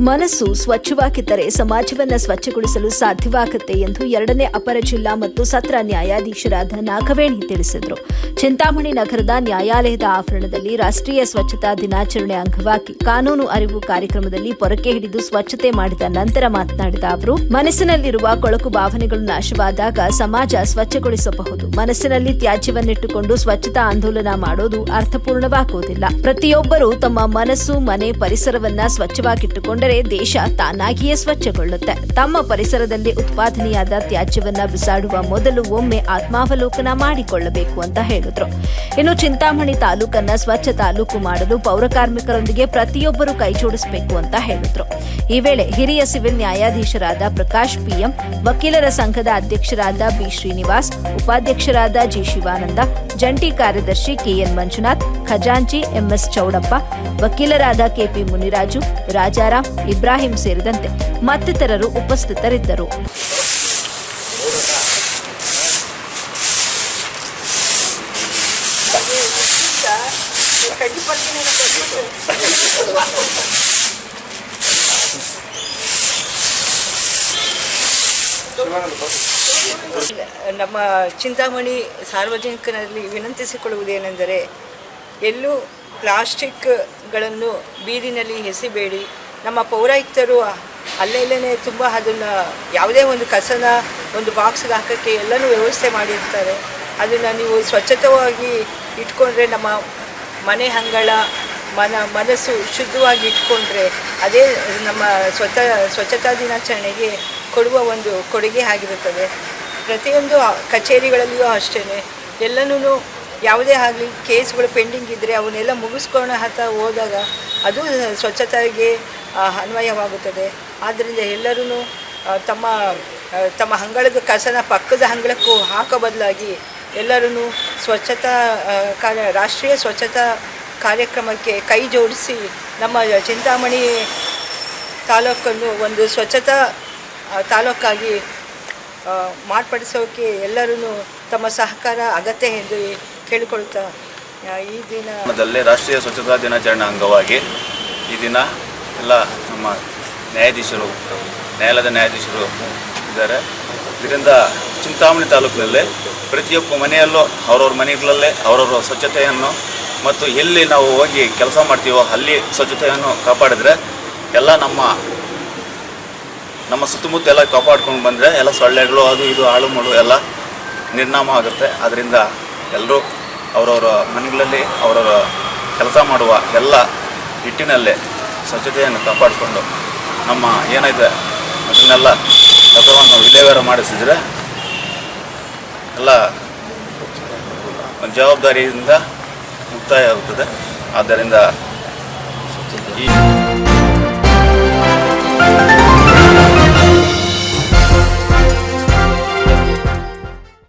ಮನಸ್ಸು ಸ್ವಚ್ಛವಾಗಿದ್ದರೆ ಸಮಾಜವನ್ನ ಸ್ವಚ್ಛಗೊಳಿಸಲು ಸಾಧ್ಯವಾಗುತ್ತೆ ಎಂದು ಎರಡನೇ ಅಪರ ಜಿಲ್ಲಾ ಮತ್ತು ಸತ್ರ ನ್ಯಾಯಾಧೀಶರಾದ ನಾಗವೇಣಿ ತಿಳಿಸಿದರು. ಚಿಂತಾಮಣಿ ನಗರದ ನ್ಯಾಯಾಲಯದ ಆವರಣದಲ್ಲಿ ರಾಷ್ಟ್ರೀಯ ಸ್ವಚ್ಛತಾ ದಿನಾಚರಣೆ ಅಂಗವಾಗಿ ಕಾನೂನು ಅರಿವು ಕಾರ್ಯಕ್ರಮದಲ್ಲಿ ಪೊರಕೆ ಹಿಡಿದು ಸ್ವಚ್ಛತೆ ಮಾಡಿದ ನಂತರ ಮಾತನಾಡಿದ ಅವರು, ಮನಸ್ಸಿನಲ್ಲಿರುವ ಕೊಳಕು ಭಾವನೆಗಳು ನಾಶವಾದಾಗ ಸಮಾಜ ಸ್ವಚ್ಛಗೊಳಿಸಬಹುದು. ಮನಸ್ಸಿನಲ್ಲಿ ತ್ಯಾಜ್ಯವನ್ನಿಟ್ಟುಕೊಂಡು ಸ್ವಚ್ಛತಾ ಆಂದೋಲನ ಮಾಡೋದು ಅರ್ಥಪೂರ್ಣವಾಗುವುದಿಲ್ಲ. ಪ್ರತಿಯೊಬ್ಬರೂ ತಮ್ಮ ಮನಸ್ಸು, ಮನೆ, ಪರಿಸರವನ್ನ ಸ್ವಚ್ಛವಾಗಿಟ್ಟುಕೊಂಡರೆ ದೇಶ ತಾನಾಗಿಯೇ ಸ್ವಚ್ಛಗೊಳ್ಳುತ್ತೆ. ತಮ್ಮ ಪರಿಸರದಲ್ಲಿ ಉತ್ಪಾದನೆಯಾದ ತ್ಯಾಜ್ಯವನ್ನ ಬಿಸಾಡುವ ಮೊದಲು ಒಮ್ಮೆ ಆತ್ಮಾವಲೋಕನ ಮಾಡಿಕೊಳ್ಳಬೇಕು ಅಂತ ಹೇಳಿದ್ರು. ಇನ್ನು ಚಿಂತಾಮಣಿ ತಾಲೂಕನ್ನ ಸ್ವಚ್ಛ ತಾಲೂಕು ಮಾಡಲು ಪೌರ ಕಾರ್ಮಿಕರೊಂದಿಗೆ ಪ್ರತಿಯೊಬ್ಬರು ಕೈಜೋಡಿಸಬೇಕು ಅಂತ ಹೇಳಿದ್ರು. ಈ ವೇಳೆ ಹಿರಿಯ ಸಿವಿಲ್ ನ್ಯಾಯಾಧೀಶರಾದ ಪ್ರಕಾಶ್ ಪಿಎಂ, ವಕೀಲರ ಸಂಘದ ಅಧ್ಯಕ್ಷರಾದ ಬಿ ಶ್ರೀನಿವಾಸ್, ಉಪಾಧ್ಯಕ್ಷರಾದ ಜಿ ಶಿವಾನಂದ, ಜಂಟಿ ಕಾರ್ಯದರ್ಶಿ ಕೆಎನ್ ಮಂಜುನಾಥ್, ಖಜಾಂಚಿ ಎಂಎಸ್ ಚೌಡಪ್ಪ, ವಕೀಲರಾದ ಕೆಪಿ ಮುನಿರಾಜು, ರಾಜಾರಾಮ್ ಇಬ್ರಾಹಿಂ ಸೇರಿದಂತೆ ಮತ್ತಿತರರು ಉಪಸ್ಥಿತರಿದ್ದರು. ನಮ್ಮ ಚಿಂತಾಮಣಿ ಸಾರ್ವಜನಿಕರಲ್ಲಿ ವಿನಂತಿಸಿಕೊಳ್ಳುವುದೇನೆಂದರೆ ಎಲ್ಲೂ ಪ್ಲಾಸ್ಟಿಕ್ಗಳನ್ನು ಬೀದಿನಲ್ಲಿ ಎಸಿಬೇಡಿ. ನಮ್ಮ ಪೌರಾಯುಕ್ತರು ಅಲ್ಲೆಲ್ಲೇ ತುಂಬ ಅದನ್ನು ಯಾವುದೇ ಒಂದು ಕಸನ, ಒಂದು ಬಾಕ್ಸ್ಗೆ ಹಾಕೋಕ್ಕೆ ಎಲ್ಲನೂ ವ್ಯವಸ್ಥೆ ಮಾಡಿರ್ತಾರೆ. ಅದನ್ನು ನೀವು ಸ್ವಚ್ಛತವಾಗಿ ಇಟ್ಕೊಂಡ್ರೆ ನಮ್ಮ ಮನೆ ಅಂಗಳ ಮನ, ಮನಸ್ಸು ಶುದ್ಧವಾಗಿ ಇಟ್ಕೊಂಡ್ರೆ ಅದೇ ನಮ್ಮ ಸ್ವಚ್ಛ ಸ್ವಚ್ಛತಾ ದಿನಾಚರಣೆಗೆ ಕೊಡುವ ಒಂದು ಕೊಡುಗೆ ಆಗಿರುತ್ತದೆ. ಪ್ರತಿಯೊಂದು ಕಚೇರಿಗಳಲ್ಲಿಯೂ ಅಷ್ಟೇ ಎಲ್ಲನೂ ಯಾವುದೇ ಆಗಲಿ ಕೇಸ್ಗಳು ಪೆಂಡಿಂಗ್ ಇದ್ದರೆ ಅವನ್ನೆಲ್ಲ ಮುಗಿಸ್ಕೊಳ್ಳೋ ಹತ್ತ ಹೋದಾಗ ಅದು ಸ್ವಚ್ಛತೆಗೆ ಅನ್ವಯವಾಗುತ್ತದೆ. ಆದ್ದರಿಂದ ಎಲ್ಲರೂ ತಮ್ಮ ತಮ್ಮ ಅಂಗಳದ ಕಸನ ಪಕ್ಕದ ಅಂಗಳಕ್ಕೂ ಹಾಕೋ ಬದಲಾಗಿ ಎಲ್ಲರೂ ಸ್ವಚ್ಛತಾ ಕಾರ್ಯ, ರಾಷ್ಟ್ರೀಯ ಸ್ವಚ್ಛತಾ ಕಾರ್ಯಕ್ರಮಕ್ಕೆ ಕೈ ಜೋಡಿಸಿ ನಮ್ಮ ಚಿಂತಾಮಣಿ ತಾಲೂಕನ್ನು ಒಂದು ಸ್ವಚ್ಛತಾ ತಾಲೂಕಾಗಿ ಮಾರ್ಪಡಿಸೋಕೆ ಎಲ್ಲರೂ ತಮ್ಮ ಸಹಕಾರ ಅಗತ್ಯ ಎಂದು ಕೇಳಿಕೊಳ್ತಾ ಈ ದಿನ ಮೊದಲೇ ರಾಷ್ಟ್ರೀಯ ಸ್ವಚ್ಛತಾ ದಿನಾಚರಣೆ ಅಂಗವಾಗಿ ಈ ದಿನ ಎಲ್ಲ ನಮ್ಮ ನ್ಯಾಯಾಧೀಶರು, ನ್ಯಾಯಾಲಯದ ನ್ಯಾಯಾಧೀಶರು ಇದ್ದಾರೆ. ಇದರಿಂದ ಚಿಂತಾಮಣಿ ತಾಲೂಕಿನಲ್ಲಿ ಪ್ರತಿಯೊಬ್ಬ ಮನೆಯಲ್ಲೂ ಅವ್ರವ್ರ ಮನೆಗಳಲ್ಲೇ ಅವ್ರವ್ರ ಸ್ವಚ್ಛತೆಯನ್ನು ಮತ್ತು ಎಲ್ಲಿ ನಾವು ಹೋಗಿ ಕೆಲಸ ಮಾಡ್ತೀವೋ ಅಲ್ಲಿ ಸ್ವಚ್ಛತೆಯನ್ನು ಕಾಪಾಡಿದ್ರೆ ಎಲ್ಲ ನಮ್ಮ ನಮ್ಮ ಸುತ್ತಮುತ್ತ ಎಲ್ಲ ಕಾಪಾಡ್ಕೊಂಡು ಬಂದರೆ ಎಲ್ಲ ಸೊಳ್ಳೆಗಳು ಅದು ಇದು ಹಾಳು ಮಾಡು ಎಲ್ಲ ನಿರ್ನಾಮ ಆಗುತ್ತೆ. ಅದರಿಂದ ಎಲ್ಲರೂ ಅವರವರ ಮನೆಗಳಲ್ಲಿ ಅವರವರ ಕೆಲಸ ಮಾಡುವ ಎಲ್ಲ ನಿಟ್ಟಿನಲ್ಲೇ ಸ್ವಚ್ಛತೆಯನ್ನು ಕಾಪಾಡಿಕೊಂಡು ನಮ್ಮ ಏನಿದೆ ಅದನ್ನೆಲ್ಲ ಕಸವನ್ನು ವಿಲೇವಾರ ಮಾಡಿಸಿದರೆ ಎಲ್ಲ ಜವಾಬ್ದಾರಿಯಿಂದ ಮುಕ್ತಾಯ ಆಗುತ್ತದೆ ಆದ್ದರಿಂದ ಈ